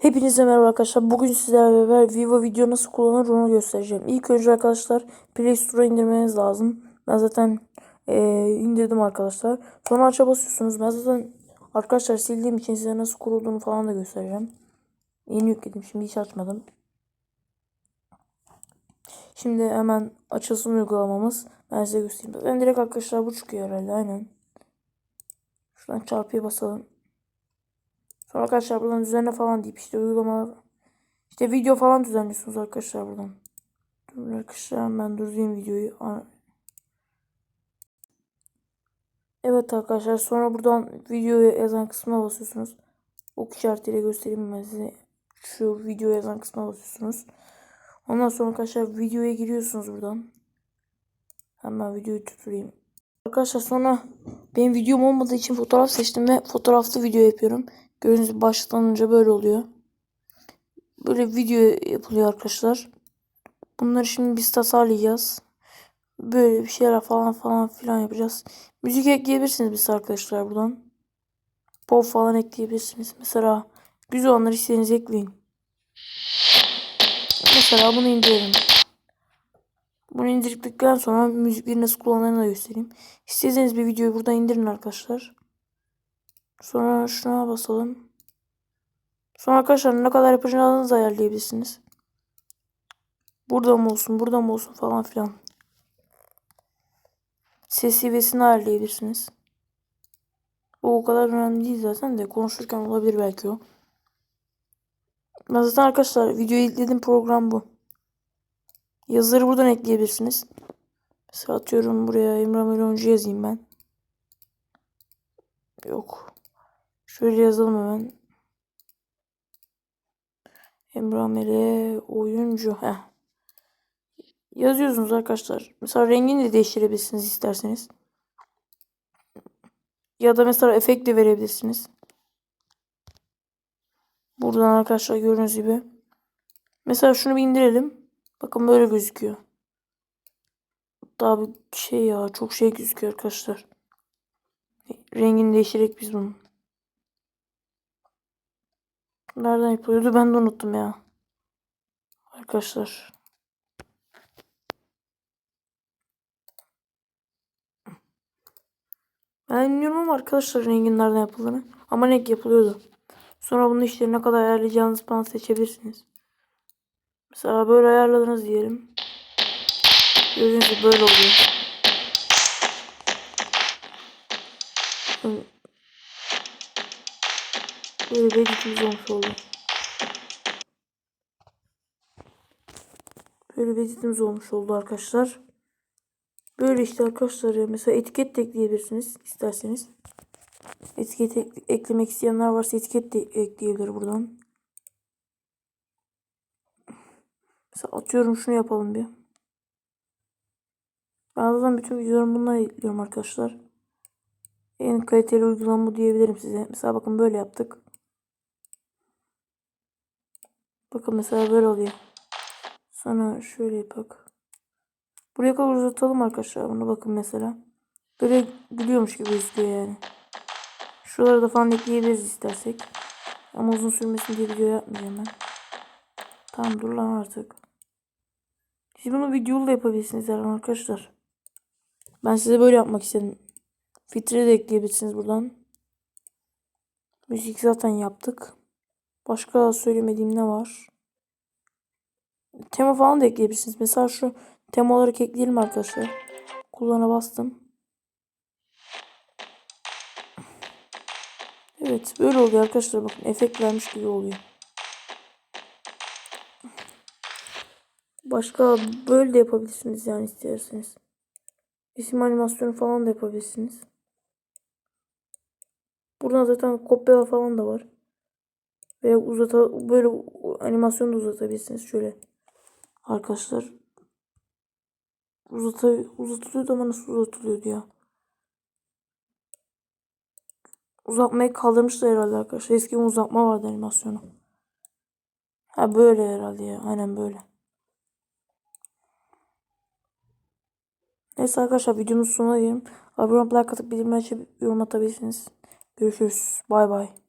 Hepinize merhaba arkadaşlar. Bugün sizlerle beraber Vivo video nasıl kullanılır onu göstereceğim. İlk önce arkadaşlar Play Store'a indirmeniz lazım. Ben zaten eee, indirdim arkadaşlar. Sonra aça basıyorsunuz. Ben zaten arkadaşlar sildiğim için size nasıl kurulduğunu falan da göstereceğim. Yeni yükledim. Şimdi hiç açmadım. Şimdi hemen açılsın uygulamamız. Ben size göstereyim. Ben direkt arkadaşlar bu çıkıyor herhalde. Aynen. Şuradan çarpıya basalım. Sonra arkadaşlar buradan üzerine falan deyip işte uygulamalar işte video falan düzenliyorsunuz arkadaşlar buradan. Dur arkadaşlar ben durdurayım videoyu. Evet arkadaşlar sonra buradan videoya yazan kısmına basıyorsunuz. Ok işaretiyle göstereyim ben size. Şu video yazan kısmına basıyorsunuz. Ondan sonra arkadaşlar videoya giriyorsunuz buradan. Hemen videoyu tutturayım. Arkadaşlar sonra benim videom olmadığı için fotoğraf seçtim ve fotoğraflı video yapıyorum. Gördüğünüz başlanınca böyle oluyor. Böyle video yapılıyor arkadaşlar. Bunları şimdi biz tasarlayacağız. Böyle bir şeyler falan falan filan yapacağız. Müzik ekleyebilirsiniz biz arkadaşlar buradan. Pop falan ekleyebilirsiniz. Mesela güzel olanları istediğiniz ekleyin. Mesela bunu indirelim. Bunu indirdikten sonra müzikleri nasıl kullanıldığını da göstereyim. İstediğiniz bir videoyu buradan indirin arkadaşlar. Sonra şuna basalım. Sonra arkadaşlar ne kadar yapacağınızı ayarlayabilirsiniz. Burada mı olsun, burada mı olsun falan filan. Ses seviyesini ayarlayabilirsiniz. O o kadar önemli değil zaten de konuşurken olabilir belki o. Ben zaten arkadaşlar videoyu izlediğim program bu. Yazıları buradan ekleyebilirsiniz. Mesela atıyorum buraya Emrah Meloncu yazayım ben. Yok. Şöyle yazalım hemen. Emrah Mele oyuncu. Heh. Yazıyorsunuz arkadaşlar. Mesela rengini de değiştirebilirsiniz isterseniz. Ya da mesela efekt de verebilirsiniz. Buradan arkadaşlar gördüğünüz gibi. Mesela şunu bir indirelim. Bakın böyle gözüküyor. Daha bir şey ya çok şey gözüküyor arkadaşlar. Rengini değiştirerek biz bunu. Nereden yapıyordu ben de unuttum ya. Arkadaşlar. Ben bilmiyorum ama arkadaşlar rengin nereden yapıldığını. Ama renk yapılıyordu. Sonra bunu işte ne kadar ayarlayacağınızı falan seçebilirsiniz. Mesela böyle ayarladınız diyelim. Gördüğünüz gibi böyle oluyor. Böyle bir editimiz olmuş oldu. Böyle bir editimiz olmuş oldu arkadaşlar. Böyle işte arkadaşlar mesela etiket de ekleyebilirsiniz isterseniz. Etiket ek- eklemek isteyenler varsa etiket de ekleyebilir buradan. Mesela atıyorum şunu yapalım bir. Ben zaten bütün videolarımı bundan ekliyorum arkadaşlar. En kaliteli uygulama diyebilirim size. Mesela bakın böyle yaptık. Bakın mesela böyle oluyor. Sonra şöyle bak. Buraya kadar uzatalım arkadaşlar. Bunu bakın mesela. Böyle gülüyormuş gibi gözüküyor yani. Şuraları da falan ekleyebiliriz istersek. Ama uzun sürmesin diye video yapmayacağım ben. Tamam dur lan artık. Siz bunu videolu da yapabilirsiniz yani arkadaşlar. Ben size böyle yapmak istedim. Filtre de ekleyebilirsiniz buradan. Müzik zaten yaptık. Başka söylemediğim ne var? Tema falan da ekleyebilirsiniz. Mesela şu tema olarak ekleyelim arkadaşlar. Kullana bastım. Evet böyle oluyor arkadaşlar. Bakın efekt vermiş gibi oluyor. Başka böyle de yapabilirsiniz yani isterseniz. İsim animasyonu falan da yapabilirsiniz. Buradan zaten kopyala falan da var. Veya uzata böyle animasyonu da uzatabilirsiniz şöyle. Arkadaşlar uzata uzatılıyordu ama nasıl uzatılıyordu ya? Uzatmayı kaldırmışlar herhalde arkadaşlar. Eski bir uzatma vardı animasyonu. Ha böyle herhalde ya. Aynen böyle. Neyse arkadaşlar videomuz sonuna gelelim. Abone olup like atıp bildirimleri açıp yorum atabilirsiniz. Görüşürüz. Bay bay.